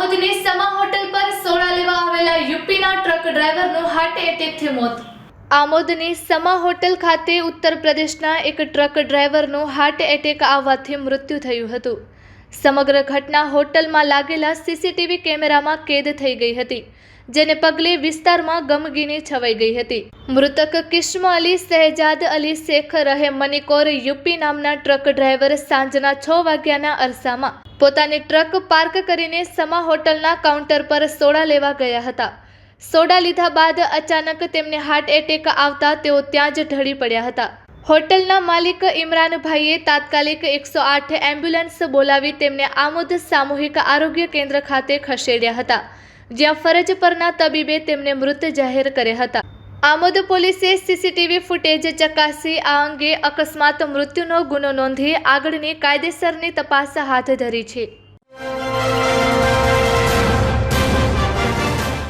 દાહોદની સમા hotel પર soda લેવા આવેલા યુપીના ટ્રક ડ્રાઈવરનું હાર્ટ એટેકથી મોત. આમોદની સમા હોટલ ખાતે ઉત્તર પ્રદેશના એક ટ્રક ડ્રાઈવરનું હાર્ટ એટેક આવવાથી મૃત્યુ થયું હતું. સમગ્ર ઘટના હોટલમાં લાગેલા સીસીટીવી કેમેરામાં કેદ થઈ ગઈ હતી, જેને પગલે વિસ્તારમાં ગમગીની છવાઈ ગઈ હતી. મૃતક કિસ્મ અલી, શહેજાદ અલી, શેખ રહે મનિકોર, યુપી નામના ટ્રક ડ્રાઈવર સાંજના છ વાગ્યાના અરસામાં પોતાની ટ્રક પાર્ક કરીને સમા હોટલના કાઉન્ટર પર સોડા લેવા ગયા હતા. સોડા લીધા બાદ અચાનક તેમને હાર્ટ એટેક આવતા તેઓ ત્યાં જ ઢળી પડ્યા હતા. હોટલના માલિક ઇમરાનભાઈએ તાત્કાલિક એકસો આઠ એમ્બ્યુલન્સ બોલાવી તેમને આમોદ સામૂહિક આરોગ્ય કેન્દ્ર ખાતે ખસેડ્યા હતા, જ્યાં ફરજ પરના તબીબે તેમને મૃત જાહેર કર્યા હતા. આમોદ પોલીસે સીસીટીવી ફૂટેજ ચકાસી આ અંગે અકસ્માત મૃત્યુનો ગુનો નોંધી આગળની કાયદેસરની તપાસ હાથ ધરી છે.